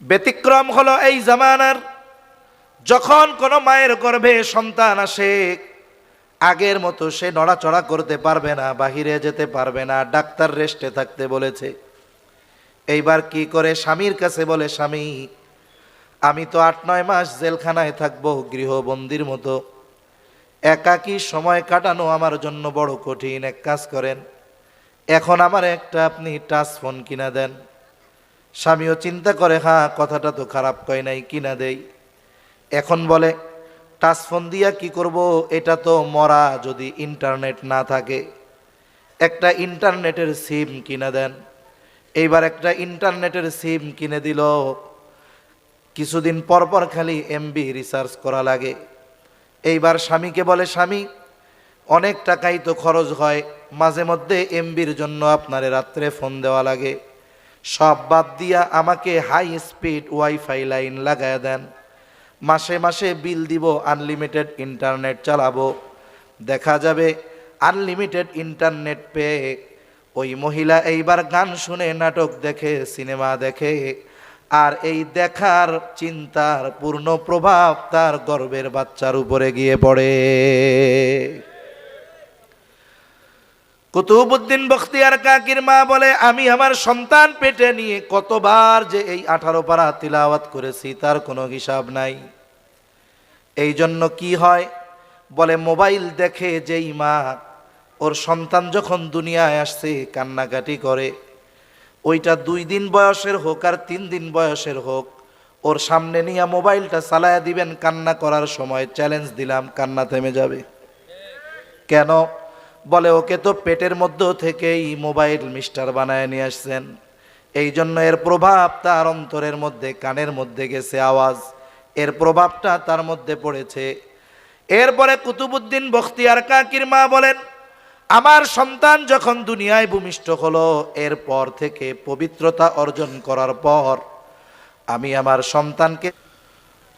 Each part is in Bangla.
ব্যতিক্রম হলো এই জামানার। যখন কোনো মায়ের গর্ভে সন্তান আসে, আগের মতো সে নড়াচড়া করতে পারবে না, বাহিরে যেতে পারবে না, ডাক্তার রেস্টে থাকতে বলেছে। এইবার কি করে স্বামীর কাছে বলে, স্বামী, আমি তো আট নয় মাস জেলখানায় থাকব গৃহবন্দির মতো। একাকী সময় কাটানো আমার জন্য বড় কঠিন? এক কাজ করেন, এখন আমার একটা আপনি টাচ ফোন কিনা দেন। স্বামীও চিন্তা করে হ্যাঁ কথাটা তো খারাপ কয় নাই কিনা দেই? এখন বলে, টাচ ফোন দিয়া কি করব? এটা তো মরা যদি ইন্টারনেট না থাকে। একটা ইন্টারনেটের সিম কিনে দেন। এইবার একটা ইন্টারনেটের সিম কিনে দিল। কিছুদিন পর পর খালি এমবি রিসার্চ করা লাগে। এইবার স্বামীকে বলে, স্বামী, অনেক টাকাই তো খরচ হয়, মাঝে মধ্যে এমবির জন্য আপনারে রাত্রে ফোন দেওয়া লাগে। সব বাদ দিয়া আমাকে হাই স্পিড ওয়াইফাই লাইন লাগায় দেন। মাসে মাসে বিল দিব আনলিমিটেড ইন্টারনেট চালাবো। দেখা যাবে আনলিমিটেড ইন্টারনেট পেয়ে ওই মহিলা এইবার গান শুনে, নাটক দেখে সিনেমা দেখে। আর এই দেখার চিন্তার পূর্ণ প্রভাব তার গর্বের বাচ্চার উপরে গিয়ে পড়ে। কুতুবুদ্দিন বখতিয়ার কাকির মা বলে, আমি আমার সন্তান পেটে নিয়ে কতবার যে এই আঠারো পারা তিলাওয়াত করেছি, তার কোনো হিসাব নাই। এই জন্য কি হয়? বলে, মোবাইল দেখে যেই মা, ওর সন্তান যখন দুনিয়ায় আসছে, কান্নাকাটি করে। ওইটা দুই দিন বয়সের হোক আর তিন দিন বয়সের হোক, ওর সামনে নিয়ে মোবাইলটা চালায়া দিবেন, কান্না করার সময় চ্যালেঞ্জ দিলাম, কান্না থেমে যাবে। কেন? বলে, ওকে তো পেটের মধ্য থেকেই মোবাইল মিস্টার বানায় নিয়ে আসছেন। এই জন্য এর প্রভাব তার অন্তরের মধ্যে, কানের মধ্যে গেছে আওয়াজ। এর প্রভাবটা তার মধ্যে পড়েছে। এরপরে কুতুবুদ্দিন বখতিয়ার কাকির মা বলেন, আমার সন্তান যখন দুনিয়ায় ভূমিষ্ঠ হলো, এরপর থেকে পবিত্রতা অর্জন করার পর আমি আমার সন্তানকে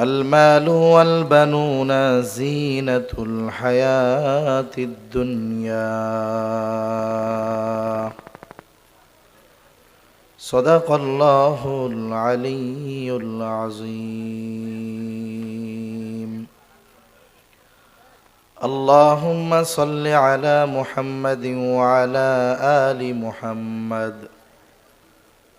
المال والبنون زينة الحياة الدنيا. صدق الله العلي العظيم. اللهم صل على محمد وعلى آل محمد.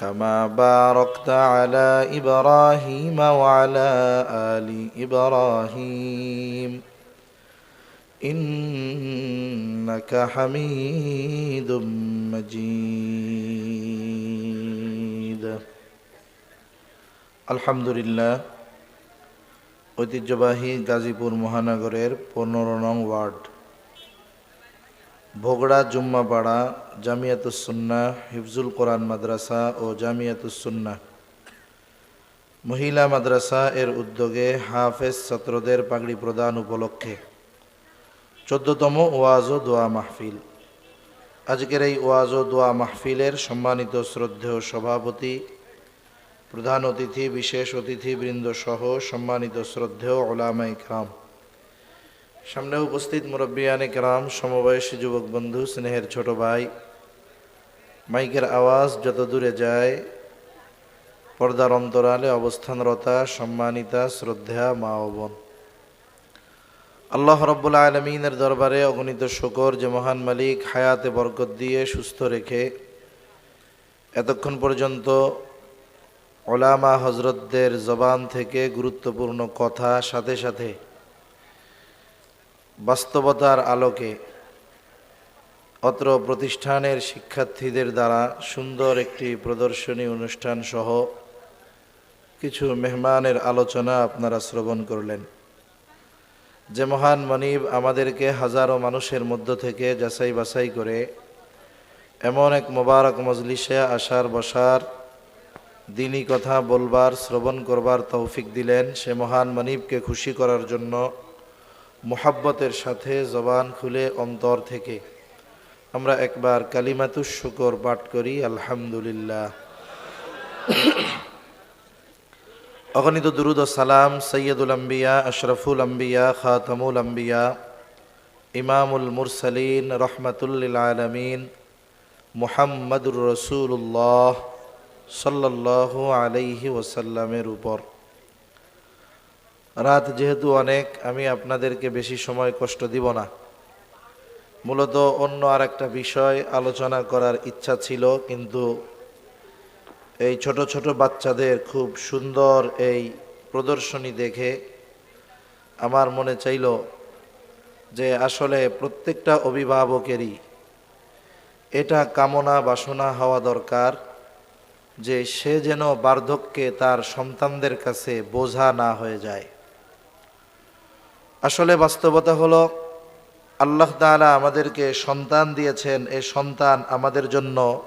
كما باركت على ابراهيم وعلى ال ابراهيم انك حميد مجيد الحمد لله ঐতিহ্যবাহী গাজীপুর মহানগরের পনেরো নং ওয়ার্ড ভোগড়া, জুম্মাপাড়া জামিয়াতুসুন্না হিফজুল কোরআন মাদ্রাসা ও জামিয়াতুসুন্না মহিলা মাদ্রাসা এর উদ্যোগে হাফেজ ছাত্রদের পাগড়ি প্রদান উপলক্ষে চোদ্দতম ওয়াজ ও দোয়া মাহফিল। আজকের এই ওয়াজ ও দোয়া মাহফিলের সম্মানিত শ্রদ্ধেয় সভাপতি, প্রধান অতিথি, বিশেষ অতিথিবৃন্দ সহ সম্মানিত শ্রদ্ধেয় ওলামাই ইকরাম সামনে উপস্থিত মুরব্বিয়ানে কেরাম, সমবয়সী যুবক বন্ধু, স্নেহের ছোট ভাই। মাইকের আওয়াজ যত দূরে যায়, পর্দার অন্তরালে অবস্থানরতা, সম্মানিতা, শ্রদ্ধা মা ও বোন। আল্লাহ রব্বুল আলমিনের দরবারে অগণিত শকর যে মহান মালিক হায়াতে বরকত দিয়ে সুস্থ রেখে এতক্ষণ পর্যন্ত ওলামা হজরতদের জবান থেকে গুরুত্বপূর্ণ কথা সাথে সাথে বাস্তবতার আলোকে অত্র প্রতিষ্ঠানের শিক্ষার্থীদের দ্বারা সুন্দর একটি প্রদর্শনী অনুষ্ঠান সহ কিছু মেহমানের আলোচনা আপনারা শ্রবণ করলেন। যে মহান মনিব আমাদেরকে হাজারো মানুষের মধ্য থেকে যাচাই বাছাই করে এমন এক মোবারক মজলিসে আসার, বসার দিনই কথা বলবার, শ্রবণ করবার তৌফিক দিলেন। সে মহান মনিবকে খুশি করার জন্য মোহাব্বতের সাথে জবান খুলে অন্তর থেকে। আমরা একবার কালিমাতুস শুকর পাঠ করি, আলহামদুলিল্লাহ। অগণিত দুরুদ সালাম সৈয়দুল আম্বিয়া, আশরফুল আম্বিয়া, খাতামুল আম্বিয়া, ইমামুল মুরসালিন রহমতুল্লিল আলমিন, মুহাম্মদুর রসুল্লাহ সাল্লাহ আলাইহি ওসাল্লামের উপর। রাত যেহেতু অনেক, আমি আপনাদেরকে বেশি সময় কষ্ট দিব না। মূলত অন্য আর একটা বিষয় আলোচনা করার ইচ্ছা ছিল, কিন্তু এই ছোট ছোট বাচ্চাদের খুব সুন্দর এই প্রদর্শনী দেখে আমার মনে চাইল যে আসলে প্রত্যেকটা অভিভাবকেরই এটা কামনা বাসনা হওয়া দরকার যে সে যেন বার্ধক্যে তার সন্তানদের কাছে বোঝা না হয়ে যায়। আসলে বাস্তবতা হলো, আল্লাহ তাআলা আমাদেরকে সন্তান দিয়েছেন। এই সন্তান আমাদের জন্য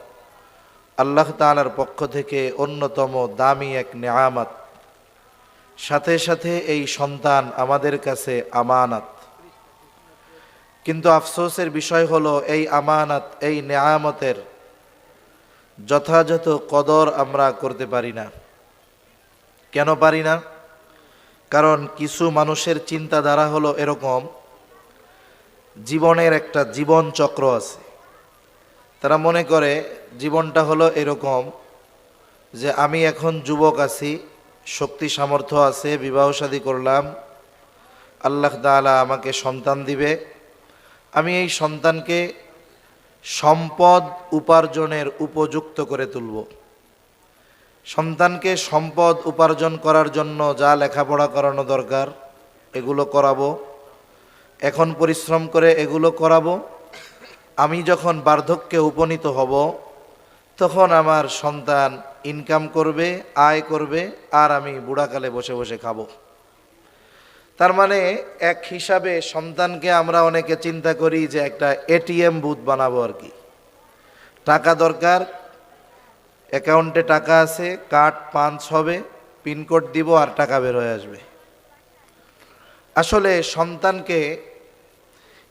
আল্লাহ তাআলার পক্ষ থেকে অন্যতম দামি এক নেয়ামত। সাথে সাথে এই সন্তান আমাদের কাছে আমানত। কিন্তু আফসোসের বিষয় হলো, এই আমানত, এই নেয়ামতের যথাযথ কদর আমরা করতে পারি না। কেন পারি না? কারণ কিছু মানুষের চিন্তাধারা হলো এরকম, জীবনের একটা জীবন চক্র আছে। তারা মনে করে জীবনটা হলো এরকম যে আমি এখন যুবক আছি, শক্তি সামর্থ্য আছে, বিবাহ শাদী করলাম, আল্লাহ তাআলা আমাকে সন্তান দিবে। আমি এই সন্তানকে সম্পদ উপার্জনের উপযুক্ত করে তুলব। সন্তানকে সম্পদ উপার্জন করার জন্য যা লেখাপড়া করানো দরকার, এগুলো করাবো। এখন পরিশ্রম করে এগুলো করাবো। আমি যখন বার্ধক্যে উপনীত হব, তখন আমার সন্তান ইনকাম করবে, আয় করবে, আর আমি বুড়াকালে বসে বসে খাব। তার মানে এক হিসাবে সন্তানকে আমরা অনেকে চিন্তা করি যে একটা এটিএম বুথ বানাবো আর কি। টাকা দরকার অ্যাকাউন্টে টাকা আছে, কার্ড পাঞ্চ হবে পিনকোড দিব আর টাকা বের হয়ে আসবে। আসলে সন্তানকে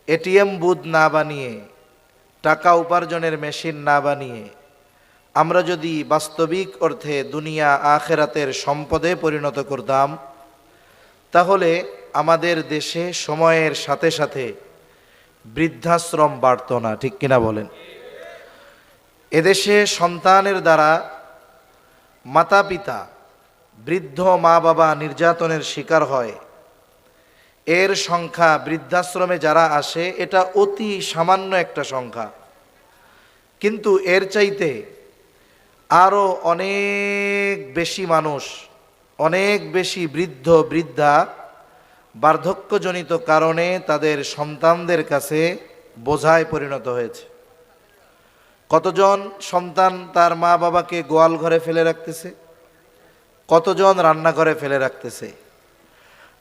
এটিএম বুথ না বানিয়ে, টাকা উপার্জনের মেশিন না বানিয়ে, আমরা যদি বাস্তবিক অর্থে দুনিয়া আখেরাতের সম্পদে পরিণত করতাম, তাহলে আমাদের দেশে সময়ের সাথে সাথে বৃদ্ধাশ্রম বাড়ত না, ঠিক কিনা বলেন? এদেশে সন্তানের দ্বারা মাতা পিতা বৃদ্ধ মা বাবা নির্যাতনের শিকার হয়। এর সংখ্যা বৃদ্ধাশ্রমে যারা আসে, এটা অতি সামান্য একটা সংখ্যা। কিন্তু এর চাইতে আরও অনেক বেশি মানুষ, অনেক বেশি বৃদ্ধ, বৃদ্ধা বার্ধক্যজনিত কারণে তাদের সন্তানদের কাছে বোঝায় পরিণত হয়েছে। কতজন সন্তান তার মা বাবাকে গোয়াল ঘরে ফেলে রাখতেছে? কতজন রান্নাঘরে ফেলে রাখতেছে?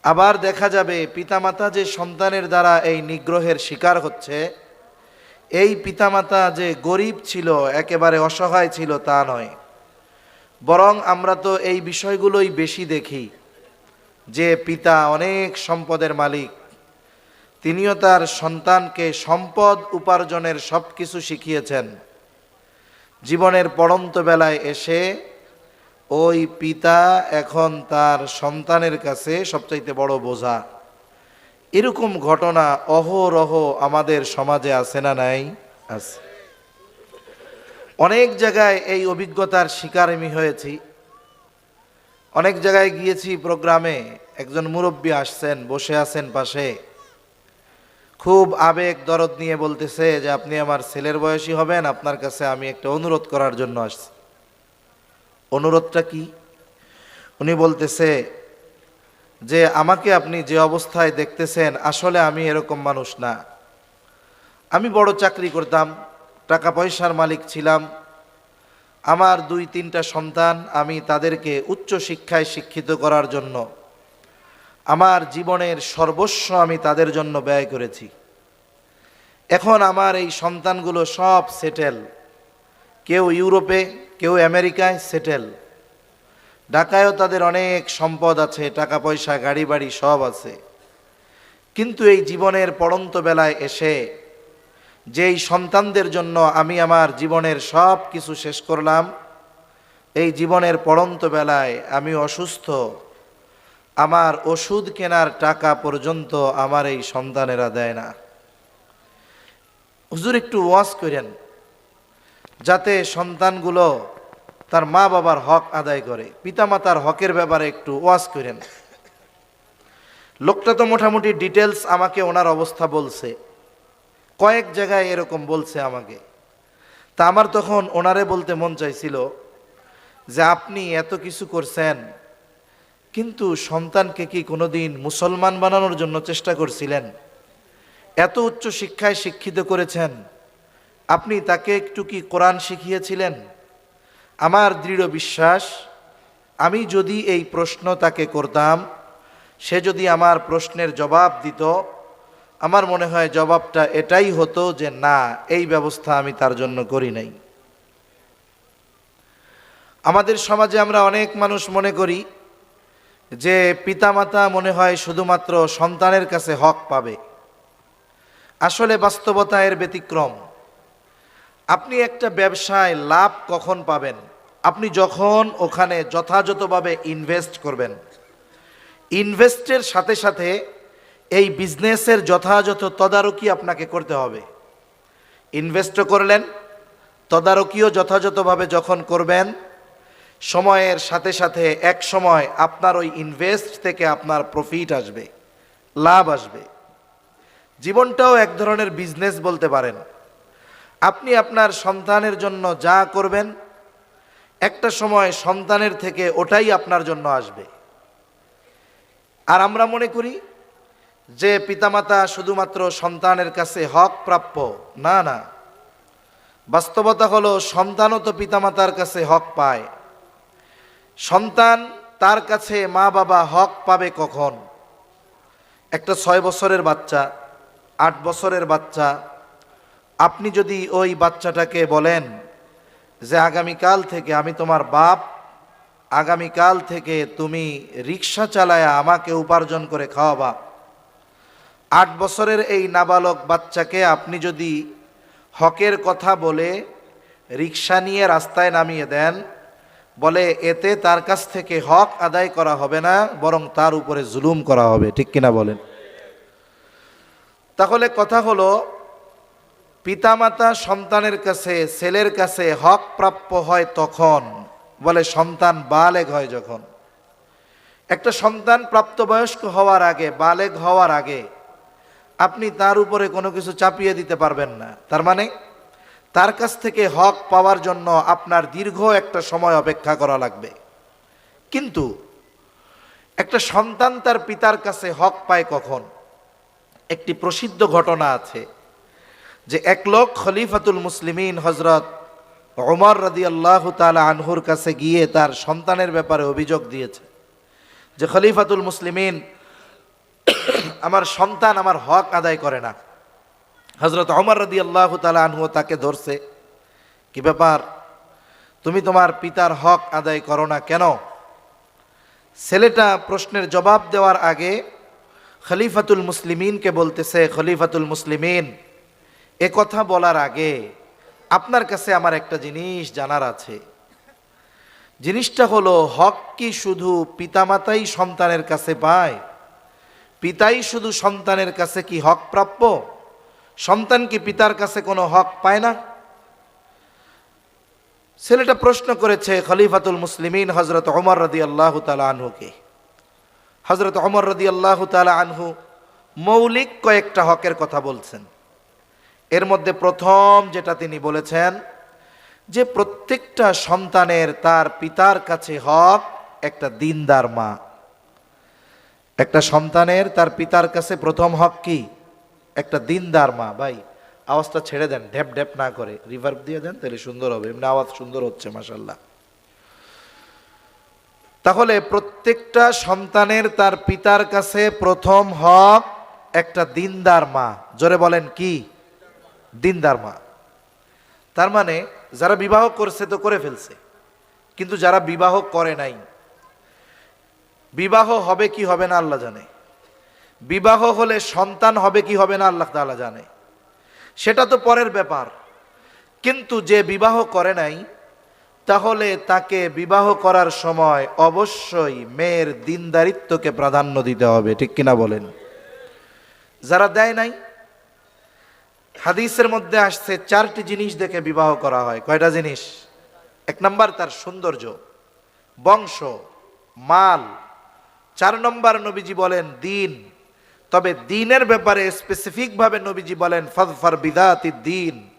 আবার দেখা যাবে পিতামাতা যে সন্তানের দ্বারা এই নিগ্রহের শিকার হচ্ছে, এই পিতামাতা যে গরিব ছিল, একেবারে অসহায় ছিল তা নয়। বরং আমরা তো এই বিষয়গুলোই বেশি দেখি, যে পিতা অনেক সম্পদের মালিক। তিনিও তার সন্তানকে সম্পদ উপার্জনের সব কিছু শিখিয়েছেন। জীবনের পড়ন্ত বেলায় এসে ওই পিতা এখন তার সন্তানের কাছে সবচাইতে বড় বোঝা। এরকম ঘটনা অহরহ আমাদের সমাজে আছে না নাই? আছে। অনেক জায়গায় এই অভিজ্ঞতার শিকার আমি হয়েছি। অনেক জায়গায় গিয়েছি প্রোগ্রামে, একজন মুরব্বী আসছেন, বসে আছেন পাশে। খুব আবেগ দরদ নিয়ে বলতেছে যে, আপনি আমার ছেলের বয়সী হবেন, আপনার কাছে আমি একটা অনুরোধ করার জন্য আসছি। অনুরোধটা কি? উনি বলতেছে যে, আমাকে আপনি যে অবস্থায় দেখতেছেন, আসলে আমি এরকম মানুষ না। আমি বড় চাকরি করতাম, টাকা পয়সার মালিক ছিলাম। আমার দুই তিনটা সন্তান আমি তাদেরকে উচ্চ শিক্ষায় শিক্ষিত করার জন্য আমার জীবনের সর্বস্ব আমি তাদের জন্য ব্যয় করেছি। এখন আমার এই সন্তানগুলো সব সেটেল। কেউ ইউরোপে, কেউ আমেরিকায় সেটেল। ঢাকায়ও তাদের অনেক সম্পদ আছে, টাকা পয়সা, গাড়ি বাড়ি সব আছে। কিন্তু এই জীবনের পড়ন্ত বেলায় এসে যেই সন্তানদের জন্য আমি আমার জীবনের সব কিছু শেষ করলাম, এই জীবনের পড়ন্ত বেলায় আমি অসুস্থ। আমার ওষুধ কেনার টাকা পর্যন্ত আমার এই সন্তানেরা দেয় না। হুজুর, একটু ওয়াজ করেন, যাতে সন্তানগুলো তার মা বাবার হক আদায় করে। পিতামাতার হকের ব্যাপারে একটু ওয়াজ করেন। লোকটা তো মোটামুটি ডিটেলস আমাকে ওনার অবস্থা বলছে। কয়েক জায়গায় এরকম বলছে আমাকে। তা আমার তখন ওনারে বলতে মন চাইছিল যে, আপনি এত কিছু করছেন কিন্তু সন্তানকে কি কোনোদিন মুসলমান বানানোর জন্য চেষ্টা করছিলেন? এত উচ্চ শিক্ষায় শিক্ষিত করেছেন। আপনি তাকে একটু কি কোরআন শিখিয়েছিলেন? আমার দৃঢ় বিশ্বাস, আমি যদি এই প্রশ্ন তাকে করতাম, সে যদি আমার প্রশ্নের জবাব দিত, আমার মনে হয় জবাবটা এটাই হতো যে না, এই ব্যবস্থা আমি তার জন্য করি নাই। আমাদের সমাজে আমরা অনেক মানুষ মনে করি যে পিতামাতা মনে হয় শুধুমাত্র সন্তানের কাছে হক পাবে। আসলে বাস্তবতা এর ব্যতিক্রম। আপনি একটা ব্যবসায় লাভ কখন পাবেন? আপনি যখন ওখানে যথাযথভাবে ইনভেস্ট করবেন। ইনভেস্টের সাথে সাথে এই বিজনেসের যথাযথ তদারকি আপনাকে করতে হবে। ইনভেস্টও করলেন, তদারকিও যথাযথভাবে যখন করবেন সময়ের সাথে সাথে এক সময় আপনার ওই ইনভেস্ট থেকে আপনার প্রফিট আসবে, লাভ আসবে। জীবনটাও এক ধরনের বিজনেস বলতে পারেন। আপনি আপনার সন্তানের জন্য যা করবেন, একটা সময় সন্তানের থেকে ওটাই আপনার জন্য আসবে। আর আমরা মনে করি যে পিতামাতা শুধুমাত্র সন্তানের কাছে হক প্রাপ্য, না না। বাস্তবতা হলো সন্তানও তো পিতামাতার কাছে হক পায়। সন্তান তার কাছে মা বাবা হক পাবে কখন? একটা ছয় বছরের বাচ্চা, আট বছরের বাচ্চা। আপনি যদি ওই বাচ্চাটাকে বলেন যে আগামীকাল থেকে আমি তোমার বাপ, আগামীকাল থেকে তুমি রিক্সা চালায়া আমাকে উপার্জন করে খাওয়াবা। আট বছরের এই নাবালক বাচ্চাকে আপনি যদি হকের কথা বলে রিক্সা নিয়ে রাস্তায় নামিয়ে দেন বলে, এতে তার কাছ থেকে হক আদায় করা হবে না, বরং তার উপরে জুলুম করা হবে। ঠিক কিনা বলেন? তাহলে কথা হলো, পিতামাতা সন্তানের কাছে, ছেলের কাছে হক প্রাপ্য হয় তখন, বলে সন্তান বালেগ হয় যখন। একটা সন্তান প্রাপ্তবয়স্ক হওয়ার আগে, বালেগ হওয়ার আগে, আপনি তার উপরে কোনো কিছু চাপিয়ে দিতে পারবেন না। তার মানে তার কাছ থেকে হক পাওয়ার জন্য আপনার দীর্ঘ একটা সময় অপেক্ষা করা লাগবে। কিন্তু একটা সন্তান তার পিতার কাছে হক পায় কখন? একটি প্রসিদ্ধ ঘটনা আছে যে এক লোক খলিফাতুল মুসলিমিন হজরত ওমর রাদি আল্লাহ তালা আনহুর কাছে গিয়ে তার সন্তানের ব্যাপারে অভিযোগ দিয়েছে যে খলিফাতুল মুসলিমিন, আমার সন্তান আমার হক আদায় করে না। হজরত অমর রদি আল্লাহ তালা তাকে ধরছে। কি ব্যাপার? তুমি তোমার পিতার হক আদায় করো না কেন? ছেলেটা প্রশ্নের জবাব দেওয়ার আগে খলিফাতুল মুসলিমিনকে বলতেছে, খলিফাতুল মুসলিমিন, এ কথা বলার আগে আপনার কাছে আমার একটা জিনিস জানার আছে। জিনিসটা হলো, হক কি শুধু পিতামাতাই সন্তানের কাছে পায়? পিতাই শুধু সন্তানের কাছে কি হক প্রাপ্য? সন্তান কি পিতার কাছে কোনো হক পায় না? ছেলেটা প্রশ্ন করেছে খলিফাতুল মুসলিমিন হজরত অমর রদি আল্লাহ তালা আনহুকে। হজরত অমর রদি আল্লাহ তালা আনহু মৌলিক কয়েকটা হকের কথা বলছেন। এর মধ্যে প্রথম যেটা তিনি বলেছেন যে প্রত্যেকটা সন্তানের তার পিতার কাছে হক একটা দিনদার মা। একটা সন্তানের তার পিতার কাছে প্রথম হক কি? একটা দিনদার মা, ভাই, আওয়াজটা ছেড়ে দেন ঢ্যাপ ঢ্যাপ না করে রিভার্ভ দিয়ে দেন, তাহলে সুন্দর হবে, এমনি আওয়াজ সুন্দর হচ্ছে মাসাল্লাহ তাহলে প্রত্যেকটা সন্তানের তার পিতার কাছে প্রথম হক একটা দিনদার মা। জোরে বলেন কি? দিনদার মা। তার মানে যারা বিবাহ করছে তো করে ফেলছে, কিন্তু যারা বিবাহ করে নাই, বিবাহ হবে কি হবে না আল্লাহ জানে। বিবাহ হলে সন্তান হবে কি হবে না আল্লাহ তাআলা জানে। সেটা তো পরের ব্যাপার। কিন্তু যে বিবাহ করে নাই, তাহলে তাকে বিবাহ করার সময় অবশ্যই মেয়ের দিনদারিত্বকে প্রাধান্য দিতে হবে, ঠিক কিনা বলেন? যারা দেয় নাই, হাদিসের মধ্যে আসছে চারটি জিনিস দেখে বিবাহ করা হয়। কয়টা জিনিস? এক নম্বর তার সৌন্দর্য, বংশ, মাল। চার নম্বর নবীজি বলেন, দিন। তবে দিনের ব্যাপারে স্পেসিফিকভাবে নবীজি বলেন ফজফর বিদাতি দিন।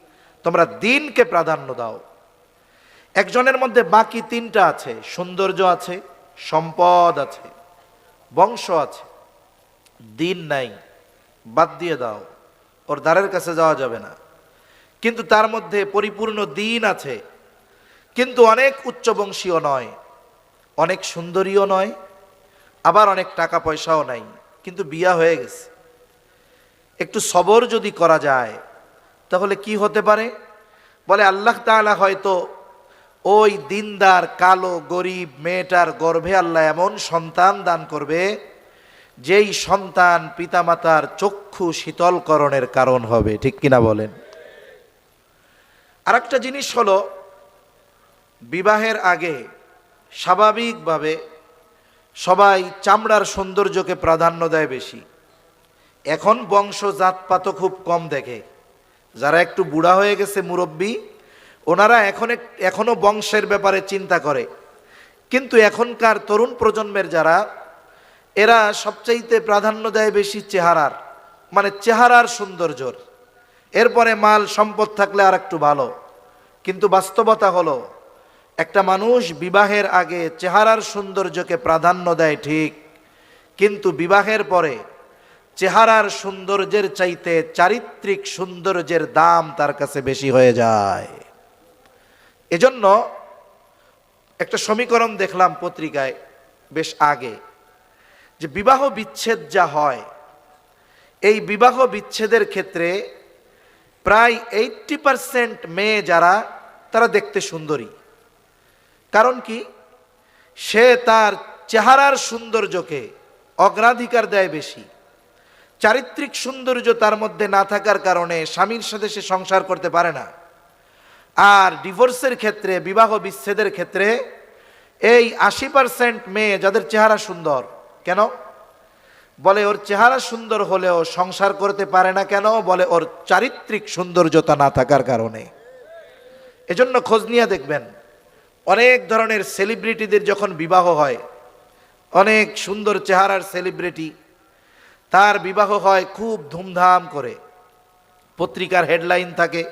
তোমরা দিনকে প্রাধান্য দাও। একজনের মধ্যে বাকি তিনটা আছে। সৌন্দর্য আছে, সম্পদ আছে, বংশ আছে। দিন নাই, বাদ দিয়ে দাও। ওর দ্বারের কাছে যাওয়া যাবে না। কিন্তু তার মধ্যে পরিপূর্ণ দিন আছে। কিন্তু অনেক উচ্চবংশীয় নয়, অনেক সুন্দরীও নয়, আবার অনেক টাকা পয়সাও নাই। কিন্তু বিয়া হয়ে গেছে। একটু সবর যদি করা যায়, তাহলে কি হতে পারে? বলে, আল্লাহ তাআলা হয়তো ওই দিনদার, কালো, গরিব মেয়েটার গর্ভে আল্লাহ এমন সন্তান দান করবে, যেই সন্তান পিতামাতার চক্ষু শীতলকরণের কারণ হবে। ঠিক কিনা বলেন? আরেকটা জিনিস হলো, বিবাহের আগে স্বাভাবিকভাবে সবাই চামড়ার সৌন্দর্যকে প্রাধান্য দেয় বেশি। এখন বংশ জাতপাতও খুব কম দেখে। যারা একটু বুড়া হয়ে গেছে মুরব্বী, ওনারা এখন এক- এখনও বংশের ব্যাপারে চিন্তা করে। কিন্তু এখনকার তরুণ প্রজন্মের যারা, এরা সবচাইতে প্রাধান্য দেয় বেশি চেহারার মানে চেহারার সৌন্দর্যর। এরপরে মাল সম্পদ থাকলে আর একটু ভালো। কিন্তু বাস্তবতা হলো একটা মানুষ বিবাহের আগে চেহারার সৌন্দর্যকে প্রাধান্য দেয় ঠিক, কিন্তু বিবাহের পরে চেহারার সৌন্দর্যের চাইতে চারিত্রিক সৌন্দর্যের দাম তার কাছে বেশি হয়ে যায়। এজন্য একটা সমীকরণ দেখলাম পত্রিকায় বেশ আগে, যে বিবাহ বিচ্ছেদ যা হয়, এই বিবাহ বিচ্ছেদের ক্ষেত্রে প্রায় এইটটি পারসেন্ট মেয়ে যারা, তারা দেখতে সুন্দরী। কারণ কি? সে তার চেহারার সৌন্দর্যকে অগ্রাধিকার দেয় বেশি। চারিত্রিক সৌন্দর্য তার মধ্যে না থাকার কারণে স্বামীর সাথে সে সংসার করতে পারে না। আর ডিভোর্সের ক্ষেত্রে, বিবাহ বিচ্ছেদের ক্ষেত্রে এই আশি পার্সেন্ট মেয়ে যাদের চেহারা সুন্দর, কেন? বলে ওর চেহারা সুন্দর হলেও সংসার করতে পারে না কেন? বলে ওর চারিত্রিক সৌন্দর্যতা না থাকার কারণে। এজন্য খোঁজ নিয়ে দেখবেন অনেক ধরনের সেলিব্রিটিদের যখন বিবাহ হয়, অনেক সুন্দর চেহারার সেলিব্রিটি তার বিবাহ হয় খুব ধুমধাম করে। পত্রিকার হেডলাইন থাকে,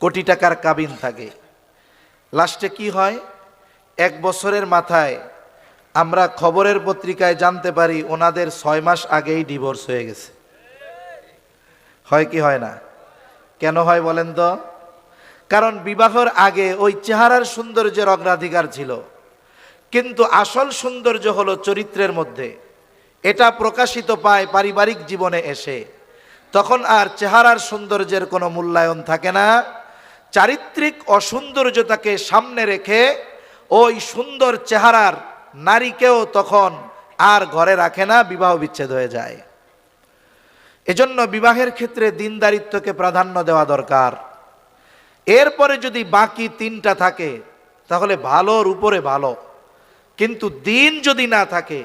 কোটি টাকার কাবিন থাকে। লাস্টে কি হয়? এক বছরের মাথায় আমরা খবরের পত্রিকায় জানতে পারি, ওনাদের ছয় মাস আগেই ডিভোর্স হয়ে গেছে। হয় কি হয় না? কেন হয় বলেন তো? কারণ বিবাহর আগে ওই চেহারার সৌন্দর্যের অগ্রাধিকার ছিল। কিন্তু আসল সৌন্দর্য হলো চরিত্রের মধ্যে। এটা প্রকাশিত পায় পারিবারিক জীবনে এসে। তখন আর চেহারার সৌন্দর্যের কোনো মূল্যায়ন থাকে না। চারিত্রিক অসৌন্দর্যতাকে সামনে রেখে ওই সুন্দর চেহারার নারীকেও তখন আর ঘরে রাখে না, বিবাহ বিচ্ছেদ হয়ে যায়। এজন্য বিবাহের ক্ষেত্রে দিনদারিত্বকে প্রাধান্য দেওয়া দরকার। এরপরে যদি বাকি তিনটা থাকে, তাহলে ভালোর উপরে ভালো। কিন্তু দিন যদি না থাকে,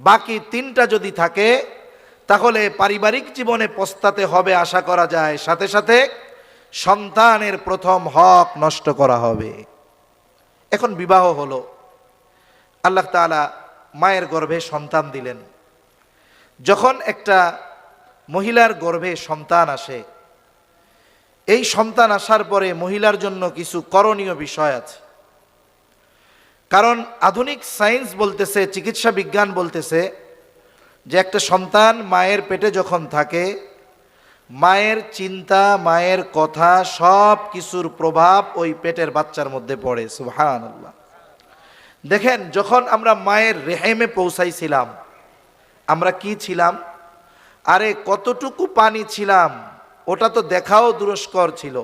বাকি তিনটা যদি থাকে, তাহলে পারিবারিক জীবনে পস্তাতে হবে আশা করা যায়। সাথে সাথে সন্তানের প্রথম হক নষ্ট করা হবে। এখন বিবাহ হলো। আল্লাহ তাআলা মায়ের গর্ভে সন্তান দিলেন। যখন একটা মহিলার গর্ভে সন্তান আসে এই সন্তান আসার পরে মহিলার জন্য কিছু করণীয় বিষয় আছে। কারণ আধুনিক সায়েন্স বলতেছে, চিকিৎসা বিজ্ঞান বলতেছে যে একটা সন্তান মায়ের পেটে যখন থাকে, মায়ের চিন্তা, মায়ের কথা সব কিছুর প্রভাব ওই পেটের বাচ্চার মধ্যে পড়ে সুহান আল্লাহ দেখেন, যখন আমরা মায়ের রেহেমে পৌঁছাইছিলাম, আমরা কি ছিলাম? আরে কতটুকু পানি ছিলাম ওটা তো দেখাও দুরস্কর ছিল।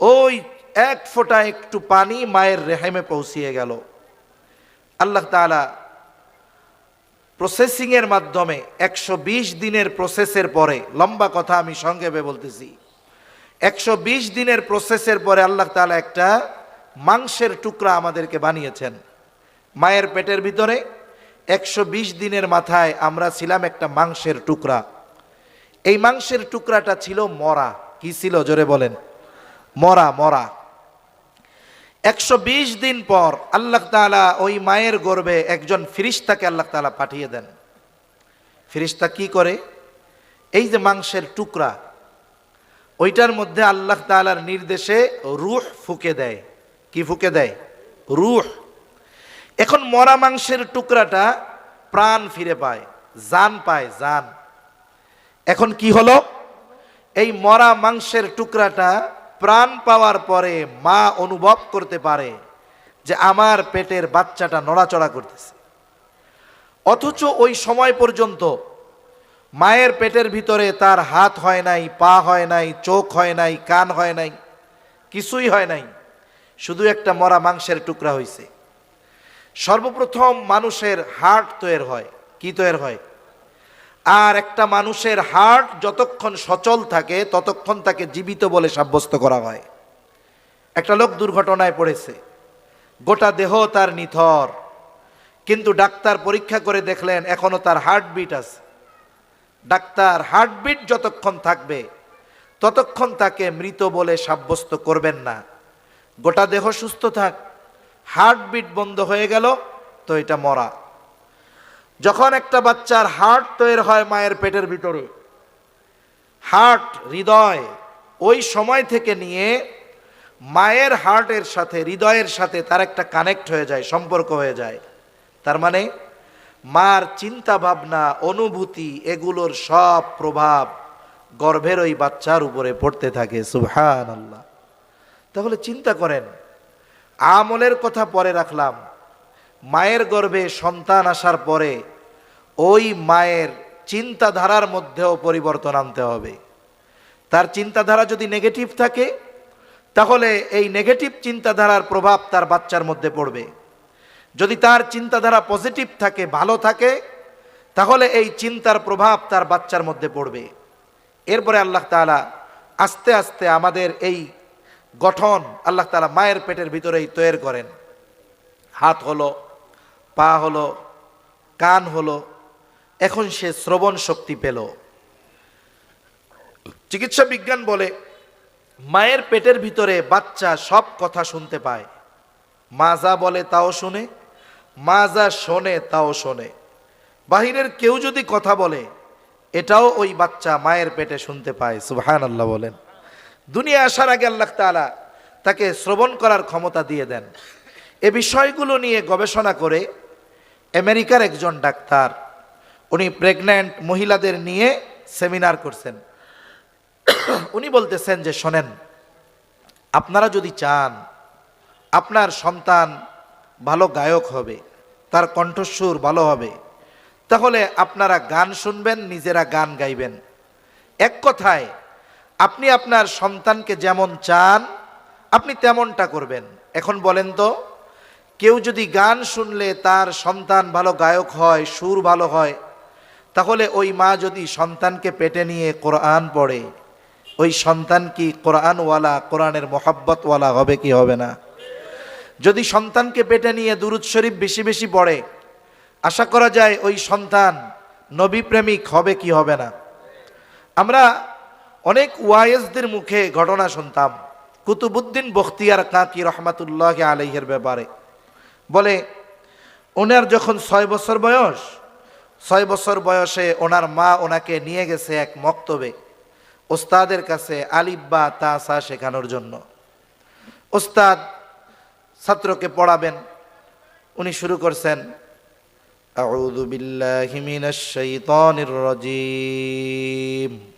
ওই এক ফোঁটা একটু পানি মায়ের রেহেমে পৌঁছিয়ে গেল। আল্লাহ তাআলা প্রসেসিংয়ের মাধ্যমে একশো বিশ দিনের প্রসেসের পরে, লম্বা কথা আমি সংক্ষেপে বলতেছি। একশো বিশ দিনের প্রসেসের পরে আল্লাহ তাআলা একটা মাংসের টুকরা আমাদেরকে বানিয়েছেন। মায়ের পেটের ভিতরে একশো বিশ দিনের মাথায় আমরা ছিলাম একটা মাংসের টুকরা। এই মাংসের টুকরাটা ছিল মরা। কি ছিল? জোরে বলেন। মরা মরা। একশো বিশ দিন পর আল্লাহ তাআলা ওই মায়ের গর্ভে একজন ফিরিস্তাকে আল্লাহ তাআলা পাঠিয়ে দেন। ফিরিস্তা কি করে? এই যে মাংসের টুকরা, ওইটার মধ্যে আল্লাহ তাআলার নির্দেশে রুহ ফুকে দেয়। কি ফুকে দেয়? রুহ। এখন মরা মাংসের টুকরাটা প্রাণ ফিরে পায়, জান পায়, জান। এখন কি হলো? এই মরা মাংসের টুকরাটা প্রাণ পাওয়ার পরে মা অনুভব করতে পারে যে আমার পেটের বাচ্চাটা নড়াচড়া করতেছে। অথচ ওই সময় পর্যন্ত মায়ের পেটের ভিতরে তার হাত হয় নাই, পা হয় নাই, চোখ হয় নাই, কান হয় নাই, কিছুই হয় নাই। শুধু একটা মরা মাংসের টুকরা হয়েছে সর্বপ্রথম মানুষের হার্ট তৈরি হয়। কি তৈরি হয়? আর একটা মানুষের হার্ট যতক্ষণ সচল থাকে, ততক্ষণ তাকে জীবিত বলে সাব্যস্ত করা হয়। একটা লোক দুর্ঘটনায় পড়েছে। গোটা দেহ তার নিথর। কিন্তু ডাক্তার পরীক্ষা করে দেখলেন, এখনও তার হার্টবিট আছে। ডাক্তার হার্টবিট যতক্ষণ থাকবে, ততক্ষণ তাকে মৃত বলে সাব্যস্ত করবেন না। গোটা দেহ সুস্থ থাক, হার্টবিট বন্ধ হয়ে গেল, তো এটা মরা। যখন একটা বাচ্চার হার্ট তৈরি হয় মায়ের পেটের ভিতরে, হার্ট হৃদয়, ওই সময় থেকে নিয়ে মায়ের হার্টের সাথে, হৃদয়ের সাথে তার একটা কানেক্ট হয়ে যায়, সম্পর্ক হয়ে যায়। তার মানে মার চিন্তা ভাবনা অনুভূতি, এগুলোর সব প্রভাব গর্ভের ওই বাচ্চার উপরে পড়তে থাকে সুহান আল্লাহ তাহলে চিন্তা করেন, আমলের কথা পরে রাখলাম মায়ের গর্ভে সন্তান আসার পরে ওই মায়ের চিন্তাধারার মধ্যেও পরিবর্তন আনতে হবে। তার চিন্তাধারা যদি নেগেটিভ থাকে, তাহলে এই নেগেটিভ চিন্তাধারার প্রভাব তার বাচ্চার মধ্যে পড়বে। যদি তার চিন্তাধারা পজিটিভ থাকে, ভালো থাকে, তাহলে এই চিন্তার প্রভাব তার বাচ্চার মধ্যে পড়বে। এরপরে আল্লাহ তাআলা আস্তে আস্তে আমাদের এই গঠন আল্লাহ তাআলা মায়ের পেটের ভিতরেই তৈরি করেন। হাত হলো পা হলো, কান হলো, এখন সে শ্রবণ শক্তি পেল। চিকিৎসা বিজ্ঞান বলে, মায়ের পেটের ভিতরে বাচ্চা সব কথা শুনতে পায়। মা যা বলে তাও শুনে, মা যা শোনে তাও শোনে। বাহিরের কেউ যদি কথা বলে, এটাও ওই বাচ্চা মায়ের পেটে শুনতে পায় সুবহান আল্লাহ বলেন। দুনিয়া আসার আগে আল্লাহ তাআলা তাকে শ্রবণ করার ক্ষমতা দিয়ে দেন। এ বিষয়গুলো নিয়ে গবেষণা করে আমেরিকার একজন ডাক্তার, উনি প্রেগন্যান্ট মহিলাদের নিয়ে সেমিনার করছেন। উনি বলতেছেন যে, শোনেন, আপনারা যদি চান, আপনার সন্তান ভালো গায়ক হবে, তার কণ্ঠস্বর ভালো হবে, তাহলে আপনারা গান শুনবেন, নিজেরা গান গাইবেন। এক কথায়, আপনি আপনার সন্তানকে যেমন চান, আপনি তেমনটা করবেন। এখন বলেন তো কেউ যদি গান শুনলে তার সন্তান ভালো গায়ক হয়, সুর ভালো হয়, তাহলে ওই মা যদি সন্তানকে পেটে নিয়ে কোরআন পড়ে, ওই সন্তান কি কোরআনওয়ালা, কোরআনের মোহাব্বতওয়ালা হবে কি হবে না? যদি সন্তানকে পেটে নিয়ে দুরুদ শরীফ বেশি বেশি পড়ে, আশা করা যায় ওই সন্তান নবী প্রেমিক হবে কি হবে না? আমরা অনেক ওয়াইজদের মুখে ঘটনা শুনতাম কুতুবুদ্দিন বখতিয়ার কাকি রহমাতুল্লাহ আলহের ব্যাপারে। বলে ওনার যখন ছয় বছর বয়স, ছয় বছর বয়সে ওনার মা ওনাকে নিয়ে গেছে এক মক্তবে। ওস্তাদের কাছে আলিব্বা তাসা শেখানোর জন্য। ওস্তাদ ছাত্রকে পড়াবেন। উনি শুরু করছেন, আউযু বিল্লাহি মিনাশ শাইতানির রাজীম।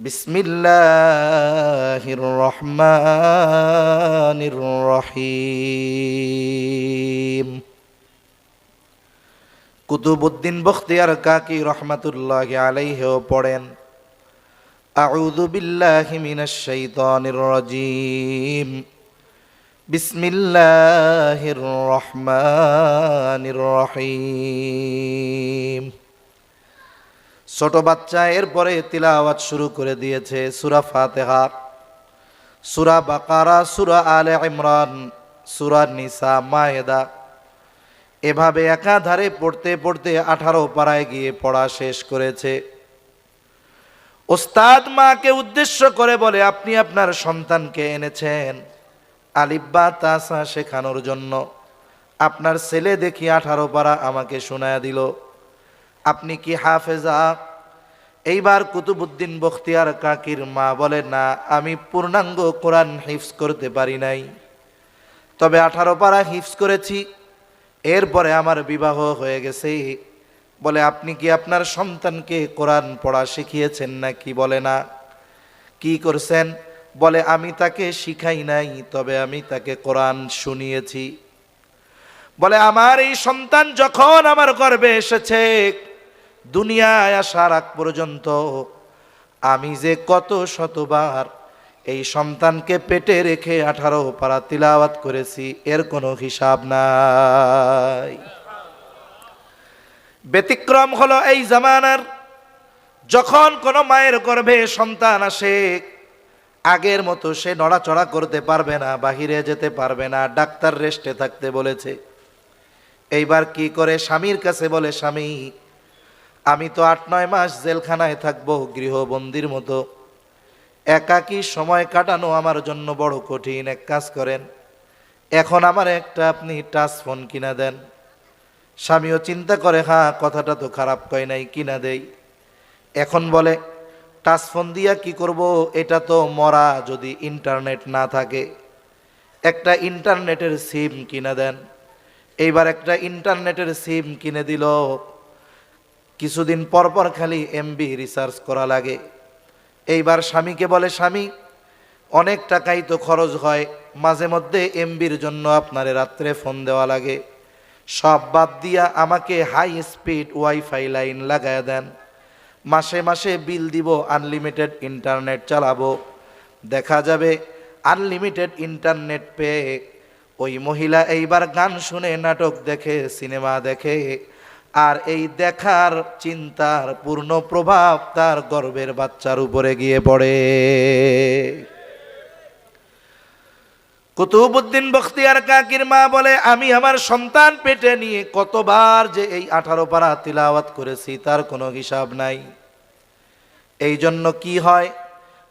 بسم الله الرحمن الرحيم কুতুবুদ্দিন বখতিয়ার কাকি রহমাতুল্লাহ আলাইহেও পড়েন আউযু বিল্লাহি মিনাশ শাইতানির রাজীম বিসমিল্লাহির রহমানির রহিম ছোট বাচ্চা, এরপরে তিলাওয়াত শুরু করে দিয়েছে সুরা ফাতিহা। সুরা বাকারা, সুরা আলে ইমরান, সূরা নিসা, মায়েদা। এভাবে একাধারে পড়তে পড়তে আঠারো পাড়ায় গিয়ে পড়া শেষ করেছে। ওস্তাদ মাকে উদ্দেশ্য করে বলে, আপনি আপনার সন্তানকে এনেছেন আলিব্বা তাসা শেখানোর জন্য। আপনার ছেলে দেখি আঠারো পাড়া আমাকে শোনায়া দিল। আপনি কি হাফেজা? এইবার কুতুবুদ্দিন বখতিয়ার কাকির মা বলে, না, আমি পূর্ণাঙ্গ কোরআন হিফজ করতে পারি নাই। তবে আঠারো পাড়া হিফজ করেছি। এরপরে আমার বিবাহ হয়ে গেছে। বলে, আপনি কি আপনার সন্তানকে কোরআন পড়া শিখিয়েছেন না কি বলে, না। কি করছেন? বলে, আমি তাকে শিখাই নাই, তবে আমি তাকে কোরআন শুনিয়েছি। বলে, আমার এই সন্তান যখন আমার গর্বে এসেছে দুনিয়ায় আসার আগ পর্যন্ত আমি যে কত শতবার এই সন্তানকে পেটে রেখে আঠারো পারা তিলাওয়াত করেছি, এর কোনো হিসাব নাই। ব্যতিক্রম হলো এই জামানার, যখন কোনো মায়ের গর্ভে সন্তান আসে, আগের মতো সে নড়াচড়া করতে পারবে না, বাহিরে যেতে পারবে না, ডাক্তার রেস্টে থাকতে বলেছে। এইবার কি করে স্বামীর কাছে বলে, স্বামী আমি তো আট, নয় মাস জেলখানায় থাকব গৃহবন্দির মতো। একাকী সময় কাটানো আমার জন্য বড় কঠিন এক কাজ করেন। এখন আমার একটা আপনি টাচ ফোন কিনা দেন। স্বামীও চিন্তা করে হ্যাঁ কথাটা তো খারাপ কয় নাই, কিনা দেই? এখন বলে, টাচ ফোন দিয়া কি করব? এটা তো মরা যদি ইন্টারনেট না থাকে। একটা ইন্টারনেটের সিম কিনে দেন। এইবার একটা ইন্টারনেটের সিম কিনে দিল কিছুদিন পর পর খালি এমবি রিসার্চ করা লাগে। এইবার স্বামীকে বলে, স্বামী, অনেক টাকাই তো খরচ হয়, মাঝে মধ্যে এমবির জন্য আপনারে রাত্রে ফোন দেওয়া লাগে। সব বাদ দিয়া আমাকে হাই স্পিড ওয়াইফাই লাইন লাগায় দেন। মাসে মাসে বিল দিব আনলিমিটেড ইন্টারনেট চালাবো। দেখা যাবে আনলিমিটেড ইন্টারনেট পেয়ে ওই মহিলা এইবার গান শুনে, নাটক দেখে সিনেমা দেখে। আর এই দেখার চিন্তার পূর্ণ প্রভাব তার গর্বের বাচ্চার উপরে গিয়ে পড়ে। কুতুবুদ্দিন বখতিয়ার কাকির মা বলে, আমি আমার সন্তান পেটে নিয়ে কতবার যে এই আঠারো পারা তিলাওয়াত করেছি, তার কোনো হিসাব নাই। এই জন্য কি হয়?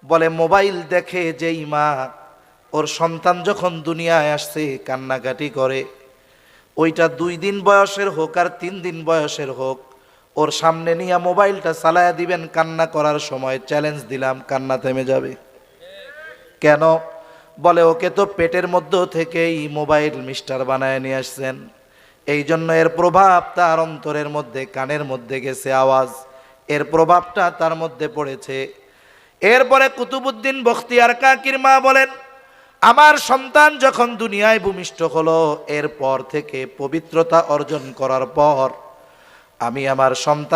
বলে, মোবাইল দেখে যেই মা, ওর সন্তান যখন দুনিয়ায় আসছে, কান্নাকাটি করে ওইটা দুই দিন বয়সের হোক আর তিন দিন বয়সের হোক। ওর সামনে নিয়ে মোবাইলটা চালায়া দিবেন, কান্না করার সময় চ্যালেঞ্জ দিলাম, কান্না থেমে যাবে। কেন? বলে ওকে তো পেটের মধ্য থেকেই মোবাইল মিস্টার বানায় নিয়ে আসছেন। এই জন্য এর প্রভাব তার অন্তরের মধ্যে, কানের মধ্যে গেছে আওয়াজ। এর প্রভাবটা তার মধ্যে পড়েছে। এরপরে কুতুবুদ্দিন বখতিয়ার কাকির মা বলেন আমার সন্তান যখন দুনিয়ায় ভূমিষ্ঠ হলো, এরপর থেকে পবিত্রতা অর্জন করার পর আমি আমার সন্তান